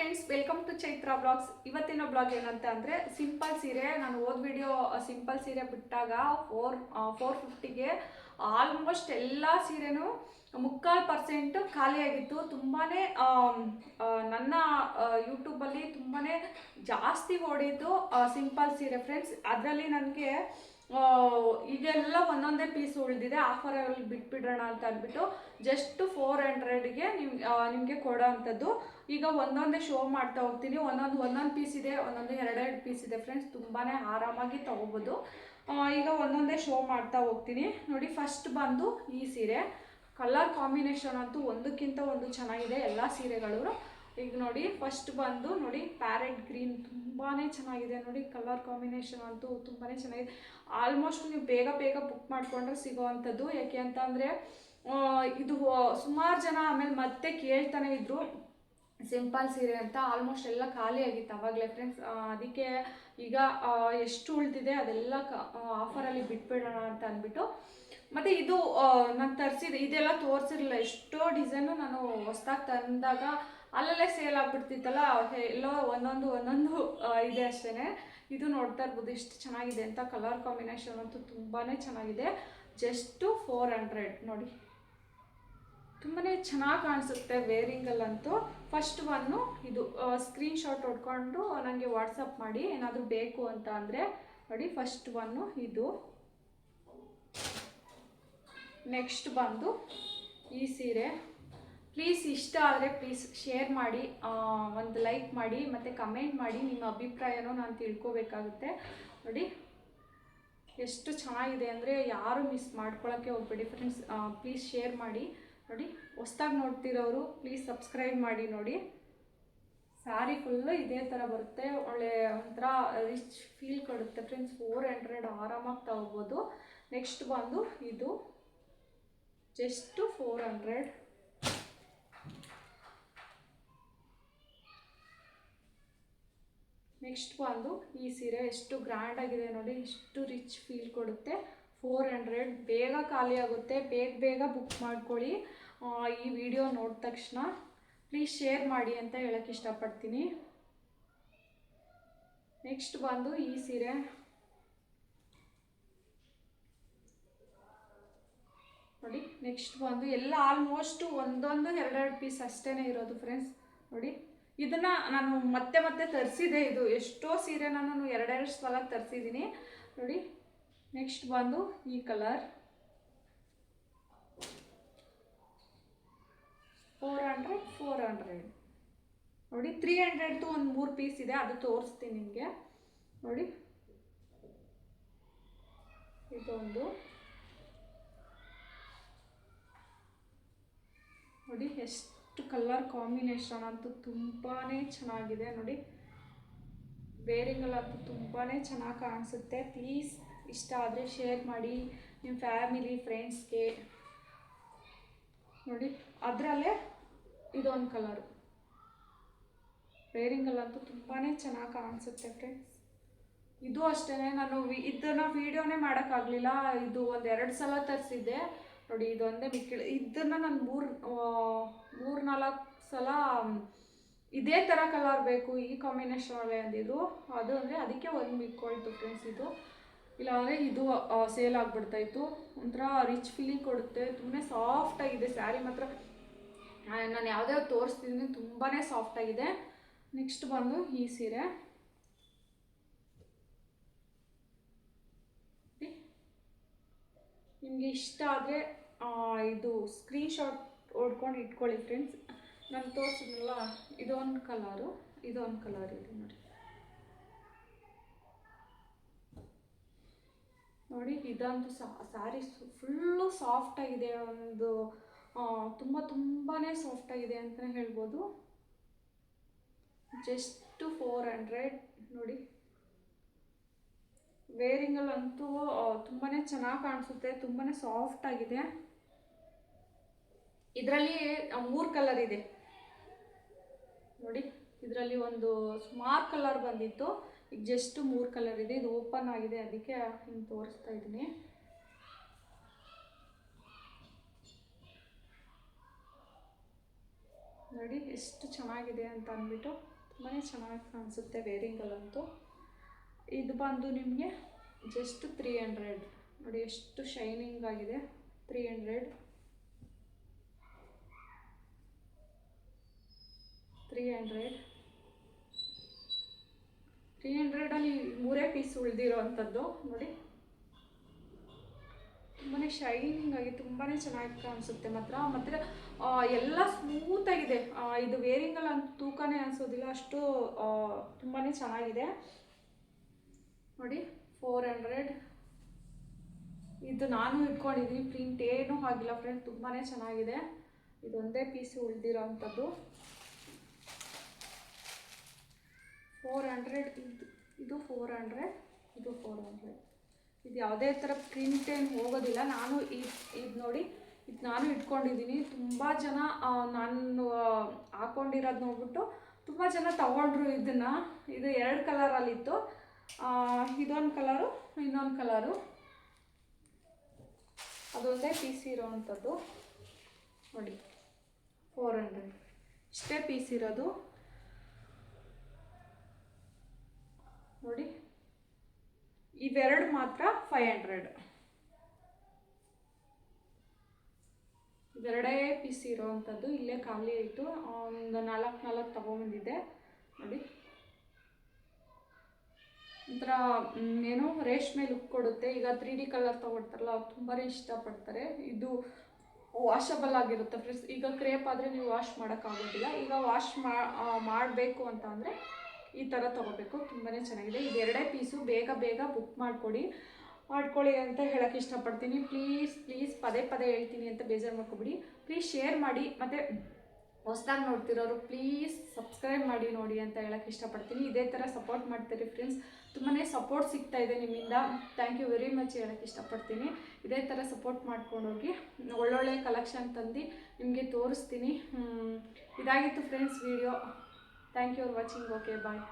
Friends welcome to Chaitra blogs ಇವತ್ತಿನ blog ಏನಂತ ಅಂದರೆ ಸಿಂಪಲ್ ಸೀರೆ. ನಾನು ಓದ್ ವಿಡಿಯೋ ಸಿಂಪಲ್ ಸೀರೆ ಬಿಟ್ಟಾಗ ಫೋರ್ ಫೋರ್ ಫಿಫ್ಟಿಗೆ ಆಲ್ಮೋಸ್ಟ್ ಎಲ್ಲ ಸೀರೆನೂ ಮುಕ್ಕಾಲು ಪರ್ಸೆಂಟ್ ಖಾಲಿಯಾಗಿತ್ತು ತುಂಬಾ ನನ್ನ ಯೂಟ್ಯೂಬಲ್ಲಿ ತುಂಬಾ ಜಾಸ್ತಿ ಓಡಿದ್ದು ಸಿಂಪಲ್ ಸೀರೆ ಫ್ರೆಂಡ್ಸ್ ಅದರಲ್ಲಿ ನನಗೆ ಈಗೆಲ್ಲ ಒಂದೊಂದೇ ಪೀಸ್ ಉಳಿದಿದೆ. ಆಫರ್ ಆಫರಲ್ಲಿ ಬಿಟ್ಬಿಡೋಣ ಅಂತ ಅಂದ್ಬಿಟ್ಟು ಜಸ್ಟ್ ಫೋರ್ ಹಂಡ್ರೆಡ್ಗೆ ನಿಮ್ ನಿಮಗೆ ಕೊಡೋ ಅಂಥದ್ದು ಈಗ ಒಂದೊಂದೇ ಶೋ ಮಾಡ್ತಾ ಹೋಗ್ತೀನಿ. ಒಂದೊಂದು ಒಂದೊಂದು ಪೀಸ್ ಇದೆ. ಒಂದೊಂದು ಎರಡೆರಡು ಪೀಸ್ ಇದೆ ಫ್ರೆಂಡ್ಸ್ ತುಂಬಾ ಆರಾಮಾಗಿ ತೊಗೋಬೋದು. ಈಗ ಒಂದೊಂದೇ ಶೋ ಮಾಡ್ತಾ ಹೋಗ್ತೀನಿ. ನೋಡಿ ಫಸ್ಟ್ ಬಂದು ಈ ಸೀರೆ. ಕಲರ್ ಕಾಂಬಿನೇಷನ್ ಅಂತೂ ಒಂದಕ್ಕಿಂತ ಒಂದು ಚೆನ್ನಾಗಿದೆ. ಎಲ್ಲ ಸೀರೆಗಳು. ಈಗ ನೋಡಿ ಫಸ್ಟ್ ಬಂದು ನೋಡಿ ಪ್ಯಾರೆಟ್ ಗ್ರೀನ್ ತುಂಬಾ ಚೆನ್ನಾಗಿದೆ. ನೋಡಿ ಕಲರ್ ಕಾಂಬಿನೇಷನ್ ಅಂತೂ ತುಂಬಾ ಚೆನ್ನಾಗಿದೆ. ಆಲ್ಮೋಸ್ಟ್ ನೀವು ಬೇಗ ಬೇಗ ಬುಕ್ ಮಾಡಿಕೊಂಡ್ರೆ ಸಿಗೋವಂಥದ್ದು. ಯಾಕೆ ಅಂತ ಅಂದರೆ ಇದು ಸುಮಾರು ಜನ ಆಮೇಲೆ ಮತ್ತೆ ಕೇಳ್ತಾನೆ ಇದ್ರು. ಸಿಂಪಲ್ ಸೀರೆ ಅಂತ ಆಲ್ಮೋಸ್ಟ್ ಎಲ್ಲ ಖಾಲಿ ಆಗಿತ್ತು ಅವಾಗಲೇ ಫ್ರೆಂಡ್ಸ್ ಅದಕ್ಕೆ ಈಗ ಎಷ್ಟು ಉಳಿದಿದೆ ಅದೆಲ್ಲ ಆಫರಲ್ಲಿ ಬಿಟ್ಬಿಡೋಣ ಅಂತ ಅಂದ್ಬಿಟ್ಟು. ಮತ್ತು ಇದು ನಾನು ತರಿಸಿದ ಇದೆಲ್ಲ ತೋರಿಸಿರಲಿಲ್ಲ. ಎಷ್ಟೋ ಡಿಸೈನು ನಾನು ಹೊಸ್ದಾಗಿ ತಂದಾಗ ಅಲ್ಲಲ್ಲೇ ಸೇಲ್ ಆಗ್ಬಿಡ್ತಿತ್ತಲ್ಲ, ಎಲ್ಲೋ ಒಂದೊಂದು ಒಂದೊಂದು ಇದೆ ಅಷ್ಟೇ ಇದು ನೋಡ್ತಾ ಇರ್ಬೋದು ಇಷ್ಟು ಚೆನ್ನಾಗಿದೆ ಅಂತ ಕಲರ್ ಕಾಂಬಿನೇಷನ್ ಅಂತೂ ತುಂಬಾ ಚೆನ್ನಾಗಿದೆ. ಜಸ್ಟು ಫೋರ್ ಹಂಡ್ರೆಡ್ ನೋಡಿ. ತುಂಬಾ ಚೆನ್ನಾಗಿ ಕಾಣಿಸುತ್ತೆ ವೇರಿಂಗಲ್ಲಂತೂ ಫಸ್ಟ್ ಒನ್ನು ಇದು ಸ್ಕ್ರೀನ್ ಶಾಟ್ ಹೊಡ್ಕೊಂಡು ನನಗೆ ವಾಟ್ಸಪ್ ಮಾಡಿ, ಏನಾದರೂ ಬೇಕು ಅಂತ ಅಂದರೆ. ನೋಡಿ ಫಸ್ಟ್ ಒನ್ನು ಇದು. ನೆಕ್ಸ್ಟ್ ಬಂದು ಈ ಸೀರೆ. ಪ್ಲೀಸ್ ಇಷ್ಟ ಆದರೆ ಪ್ಲೀಸ್ ಶೇರ್ ಮಾಡಿ ಒಂದು ಲೈಕ್ ಮಾಡಿ, ಮತ್ತು ಕಮೆಂಟ್ ಮಾಡಿ ನಿಮ್ಮ ಅಭಿಪ್ರಾಯನೂ ನಾನು ತಿಳ್ಕೋಬೇಕಾಗುತ್ತೆ. ನೋಡಿ, ಎಷ್ಟು ಚೆನ್ನಾಗಿದೆ ಅಂದರೆ ಯಾರು ಮಿಸ್ ಮಾಡ್ಕೊಳ್ಳೋಕ್ಕೆ ಹೋಗ್ಬೇಡಿ. ಫ್ರೆಂಡ್ಸ್ ಪ್ಲೀಸ್ ಶೇರ್ ಮಾಡಿ. ನೋಡಿ, ಹೊಸ್ದಾಗಿ ನೋಡ್ತಿರೋರು ಪ್ಲೀಸ್ ಸಬ್ಸ್ಕ್ರೈಬ್ ಮಾಡಿ ನೋಡಿ. ಸ್ಯಾರಿ ಫುಲ್ಲು ಇದೇ ಥರ ಬರುತ್ತೆ. ಒಳ್ಳೆ ಒಂಥರ ರಿಚ್ ಫೀಲ್ ಕೊಡುತ್ತೆ. ಫ್ರೆಂಡ್ಸ್ ಫೋರ್ ಹಂಡ್ರೆಡ್ ಆರಾಮಾಗಿ ತಗೋಬೋದು. ನೆಕ್ಸ್ಟ್ ಬಂದು ಇದು ಜಸ್ಟು ಫೋರ್ ಹಂಡ್ರೆಡ್ ನೆಕ್ಸ್ಟ್ ಬಂದು ಈ ಸೀರೆ ಎಷ್ಟು ಗ್ರ್ಯಾಂಡ್ ಆಗಿದೆ ನೋಡಿ ಎಷ್ಟು ರಿಚ್ ಫೀಲ್ ಕೊಡುತ್ತೆ. ಫೋರ್ ಹಂಡ್ರೆಡ್ ಬೇಗ ಖಾಲಿ ಆಗುತ್ತೆ. ಬೇಗ ಬೇಗ ಬುಕ್ ಮಾಡ್ಕೊಳ್ಳಿ. ಈ ವಿಡಿಯೋ ನೋಡಿದ ತಕ್ಷಣ. ಪ್ಲೀಸ್ ಶೇರ್ ಮಾಡಿ ಅಂತ ಹೇಳಕ್ಕೆ ಇಷ್ಟಪಡ್ತೀನಿ. ನೆಕ್ಸ್ಟ್ ಬಂದು ಈ ಸೀರೆ. ನೋಡಿ ನೆಕ್ಸ್ಟ್ ಬಂದು ಎಲ್ಲ ಆಲ್ಮೋಸ್ಟ್ ಒಂದೊಂದು ಎರಡೆರಡು ಪೀಸ್ ಅಷ್ಟೇ ಇರೋದು ಫ್ರೆಂಡ್ಸ್ ನೋಡಿ ಇದನ್ನ ನಾನು ಮತ್ತೆ ಮತ್ತೆ ತರಿಸಿದೆ ಇದು. ಎಷ್ಟೋ ಸೀರೆ ನಾನು ಎರಡೆರಡು ಸಲ ತರಿಸಿದ್ದೀನಿ ನೋಡಿ ನೆಕ್ಸ್ಟ್ ಬಂದು ಈ colour four hundred four hundred ನೋಡಿ ತ್ರೀ ಹಂಡ್ರೆಡ್ದು ಒಂದು ಮೂರು ಪೀಸ್ ಇದೆ. ಅದು ತೋರಿಸ್ತೀನಿ ನಿಮಗೆ. ನೋಡಿ. ಇದೊಂದು. ನೋಡಿ, ಎಷ್ಟು ಕಲರ್ ಕಾಂಬಿನೇಷನ್ ಅಂತೂ ತುಂಬಾ ಚೆನ್ನಾಗಿದೆ ನೋಡಿ. ಬೇರಿಂಗಲ್ಲಂತೂ ತುಂಬಾ ಚೆನ್ನಾಗಿ ಕಾಣಿಸುತ್ತೆ. ಪ್ಲೀಸ್ ಇಷ್ಟ ಆದರೆ ಶೇರ್ ಮಾಡಿ ನಿಮ್ಮ ಫ್ಯಾಮಿಲಿ ಫ್ರೆಂಡ್ಸ್ಗೆ ನೋಡಿ, ಅದರಲ್ಲೇ ಇದೊಂದು ಕಲರು ಬೇರಿಂಗಲ್ಲಂತೂ ತುಂಬಾ ಚೆನ್ನಾಗಿ ಕಾಣಿಸುತ್ತೆ ಫ್ರೆಂಡ್ಸ್ ಇದು ಅಷ್ಟೇ ನಾನು ಇದನ್ನು ವೀಡಿಯೋನೇ ಮಾಡೋಕ್ಕಾಗಲಿಲ್ಲ. ಇದು ಒಂದು ಎರಡು ಸಲ ತರಿಸಿದ್ದೆ. ನೋಡಿ ಇದೊಂದೇ ಮಿಕ್ಕಿಳ ಇದನ್ನು ನಾನು ಮೂರು ಮೂರು ನಾಲ್ಕು ಸಲ ಇದೇ ಥರ ಕಲರ್ ಬೇಕು ಈ ಕಾಂಬಿನೇಷನಲ್ಲಿ ಅಂದಿದ್ರು. ಅದು ಅಂದರೆ ಅದಕ್ಕೆ ಒಂದು ಮಿಕ್ಕೊಳ್ತು ಫ್ರೆಂಡ್ಸ್ ಇದು. ಇಲ್ಲಾಂದರೆ ಇದು ಸೇಲ್ ಆಗಿಬಿಡ್ತಾಯಿತ್ತು ಒಂಥರ ರಿಚ್ ಫೀಲಿಂಗ್ ಕೊಡುತ್ತೆ. ತುಂಬಾ ಸಾಫ್ಟ್ ಆಗಿದೆ. ಸ್ಯಾರಿ ಮಾತ್ರ ನಾನು ಯಾವುದೇ ತೋರಿಸ್ತಿದ್ದೀನಿ ತುಂಬಾ ಸಾಫ್ಟ್ ಆಗಿದೆ. ನೆಕ್ಸ್ಟ್ ಬಂದು ಈ ಸೀರೆ. ನಿಮಗೆ ಇಷ್ಟ ಆದರೆ ಇದು ಸ್ಕ್ರೀನ್ಶಾಟ್ ಹೊಡ್ಕೊಂಡು ಇಟ್ಕೊಳ್ಳಿ ಫ್ರೆಂಡ್ಸ್ ನಾನು ತೋರಿಸಿದ್ನಲ್ಲ ಇದೊಂದು ಕಲರು ಇದೊಂದು ಕಲರ್ ಇದೆ ನೋಡಿ. ನೋಡಿ, ಇದಂತೂ ಸ್ಯಾರಿ ಫುಲ್ಲು ಸಾಫ್ಟ್ ಆಗಿದೆ, ಒಂದು ತುಂಬ ತುಂಬಾ ಸಾಫ್ಟ್ ಆಗಿದೆ ಅಂತಲೇ ಹೇಳ್ಬೋದು. ಜಸ್ಟು ಫೋರ್ ಹಂಡ್ರೆಡ್ ನೋಡಿ. ವೇರಿಂಗಲ್ಲಂತೂ ತುಂಬಾ ಚೆನ್ನಾಗಿ ಕಾಣಿಸುತ್ತೆ, ತುಂಬಾನೇ ಸಾಫ್ಟ್ ಆಗಿದೆ. ಇದರಲ್ಲಿ ಮೂರು ಕಲರ್ ಇದೆ. ನೋಡಿ, ಇದರಲ್ಲಿ ಒಂದು ಸ್ಮಾರ್ ಕಲರ್ ಬಂದಿತ್ತು. ಈಗ ಜಸ್ಟ್ ಮೂರು ಕಲರ್ ಇದೆ. ಇದು ಓಪನ್ ಆಗಿದೆ, ಅದಕ್ಕೆ ಹಿಂಗೆ ತೋರಿಸ್ತಾ ಇದ್ದೀನಿ. ನೋಡಿ, ಎಷ್ಟು ಚೆನ್ನಾಗಿದೆ ಅಂತ ಅಂದ್ಬಿಟ್ಟು ತುಂಬಾ ಚೆನ್ನಾಗಿ ಕಾಣಿಸುತ್ತೆ ವೇರಿಂಗಲ್ಲಂತೂ ಇದು ಬಂದು ನಿಮಗೆ ಜಸ್ಟ್ ತ್ರೀ ಹಂಡ್ರೆಡ್ ನೋಡಿ ಎಷ್ಟು ಶೈನಿಂಗ್ ಆಗಿದೆ. Three hundred three hundred three ಹಂಡ್ರೆಡಲ್ಲಿ ಮೂರೇ ಪೀಸ್ ಉಳಿದಿರೋ ಅಂಥದ್ದು ನೋಡಿ. ತುಂಬಾ ಶೈನಿಂಗ್ ಆಗಿ ತುಂಬಾ ಚೆನ್ನಾಗಿ ಕಾಣಿಸುತ್ತೆ ಮಾತ್ರ. ಮತ್ತು ಎಲ್ಲ ಸ್ಮೂತಾಗಿದೆ ಇದು ವೇರಿಂಗಲ್ಲಿ ಅಂತ ತೂಕನೇ ಅನಿಸೋದಿಲ್ಲ. ಅಷ್ಟು ತುಂಬಾ ಚೆನ್ನಾಗಿದೆ. ನೋಡಿ ಫೋರ್ ಹಂಡ್ರೆಡ್ ಇದು ನಾನು ಇಟ್ಕೊಂಡಿದ್ದೀನಿ ಪ್ರಿಂಟ್ ಏನೂ ಆಗಿಲ್ಲ ಫ್ರೆಂಡ್ ತುಂಬಾ ಚೆನ್ನಾಗಿದೆ. ಇದೊಂದೇ ಪೀಸ್ ಉಳಿದಿರೋ ಅಂಥದ್ದು ಫೋರ್ ಹಂಡ್ರೆಡ್ ಇದು ಇದು ಫೋರ್ ಹಂಡ್ರೆಡ್ ಇದು ಫೋರ್ ಹಂಡ್ರೆಡ್ ಇದು ಯಾವುದೇ ಥರ ಪ್ರಿಂಟ್ ಏನು ಹೋಗೋದಿಲ್ಲ. ನಾನು ಇದು ಇದು ನೋಡಿ, ಇದು ನಾನು ಇಟ್ಕೊಂಡಿದ್ದೀನಿ. ತುಂಬ ಜನ ನಾನು ಹಾಕೊಂಡಿರೋದು ನೋಡ್ಬಿಟ್ಟು ತುಂಬ ಜನ ತಗೊಂಡ್ರು ಇದನ್ನು. ಇದು ಎರಡು ಕಲರಲ್ಲಿತ್ತು ಇದೊಂದು ಕಲರು ಇನ್ನೊಂದು ಕಲರು ಅದೊಂದೇ ಪೀಸ್ ಇರೋವಂಥದ್ದು ನೋಡಿ ಫೋರ್ ಹಂಡ್ರೆಡ್ ಇಷ್ಟೇ ಪೀಸ್ ಇರೋದು. ನೋಡಿ, ಇವೆರಡು ಮಾತ್ರ ಫೈವ್ ಹಂಡ್ರೆಡ್ ಇವೆರಡೇ ಪೀಸ್ ಇರೋವಂಥದ್ದು ಇಲ್ಲೇ ಖಾಲಿ ಆಯಿತು. ಒಂದು ನಾಲ್ಕು ನಾಲ್ಕು ತಗೊಂಬಂದಿದ್ದೆ ನೋಡಿ. ಒಂಥರ ಏನೋ ರೇಷ್ಮೆ ಲುಕ್ ಕೊಡುತ್ತೆ. ಈಗ ತ್ರೀ ಡಿ ಕಲರ್ ತಗೊಳ್ತಾರಲ್ಲ, ಅವ್ರು ತುಂಬಾ ಇಷ್ಟಪಡ್ತಾರೆ. ಇದು ವಾಷಬಲ್ ಆಗಿರುತ್ತೆ ಫ್ರೆಂಡ್ಸ್ ಈಗ ಕ್ರೇಪ್ ಆದರೆ ನೀವು ವಾಶ್ ಮಾಡೋಕ್ಕಾಗೋದಿಲ್ಲ ಈಗ ವಾಶ್ ಮಾಡಬೇಕು ಅಂತ ಅಂದರೆ ಈ ಥರ ತೊಗೋಬೇಕು ತುಂಬಾ ಚೆನ್ನಾಗಿದೆ. ಇದು ಎರಡೇ ಪೀಸು ಬೇಗ ಬೇಗ ಬುಕ್ ಮಾಡಿಕೊಡಿ. ಮಾಡ್ಕೊಳ್ಳಿ ಅಂತ ಹೇಳೋಕ್ಕೆ ಇಷ್ಟಪಡ್ತೀನಿ. ಪ್ಲೀಸ್ ಪ್ಲೀಸ್ ಪದೇ ಪದೇ ಹೇಳ್ತೀನಿ ಅಂತ ಬೇಜಾರು ಮಾಡ್ಕೊಬಿಡಿ. ಪ್ಲೀಸ್ ಶೇರ್ ಮಾಡಿ. ಮತ್ತು ಹೊಸ್ದಾಗಿ ನೋಡ್ತಿರೋರು ಪ್ಲೀಸ್ ಸಬ್ಸ್ಕ್ರೈಬ್ ಮಾಡಿ ನೋಡಿ ಅಂತ ಹೇಳಕ್ಕೆ ಇಷ್ಟಪಡ್ತೀನಿ. ಇದೇ ಥರ ಸಪೋರ್ಟ್ ಮಾಡ್ತೀರಿ ಫ್ರೆಂಡ್ಸ್ ತುಂಬಾ ಸಪೋರ್ಟ್ ಸಿಗ್ತಾ ಇದೆ ನಿಮ್ಮಿಂದ. ಥ್ಯಾಂಕ್ ಯು ವೆರಿ ಮಚ್ ಹೇಳಕ್ಕೆ ಇಷ್ಟಪಡ್ತೀನಿ. ಇದೇ ಥರ ಸಪೋರ್ಟ್ ಮಾಡ್ಕೊಂಡೋಗಿ ಒಳ್ಳೊಳ್ಳೆ ಕಲೆಕ್ಷನ್ ತಂದು ನಿಮಗೆ ತೋರಿಸ್ತೀನಿ. ಇದಾಗಿತ್ತು friends video thank you for watching okay bye